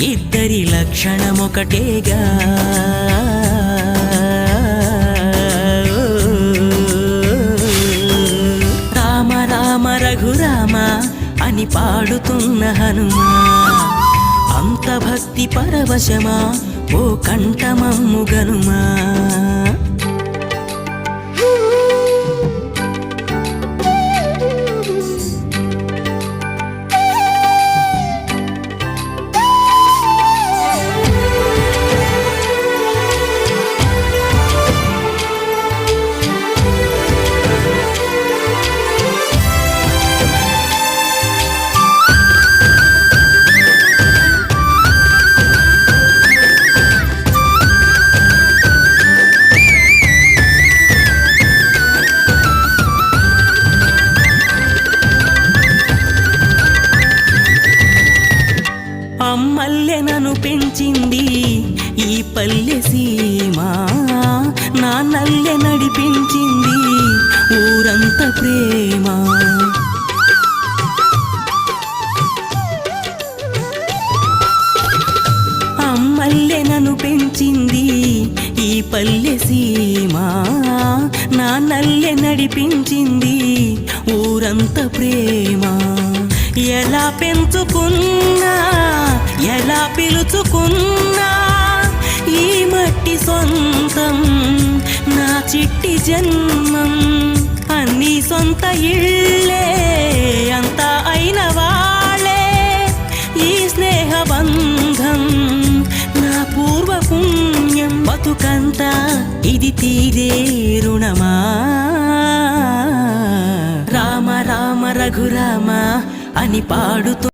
ఇద్దరి లక్షణమొకటేగా. రామ రామ రఘురామ అని పాడుతున్న హనుమా. అంత భక్తి పరవశమా ఓ కంఠమమ్ము గనుమా. నన్ను పెంచింది ఈ పల్లె సీమ. నల్లె నడిపించింది ఊరంత ప్రేమ. అమ్మల్లె నన్ను పెంచింది ఈ పల్లె సీమ. నల్లె నడిపించింది ఊరంత ప్రేమ. ఎలా పెంచుకున్నా ఎలా పిలుచుకున్నా? ఈ మట్టి సొంతం నా చిట్టి జన్మం. అన్ని సొంత ఇళ్ళే అంతా అయిన వాళ్ళే. ఈ స్నేహబంధం నా పూర్వ పుణ్యం బతుకంతా ఇది తీరే రుణమా? రామ రామ రఘురామ అని పాడుతూ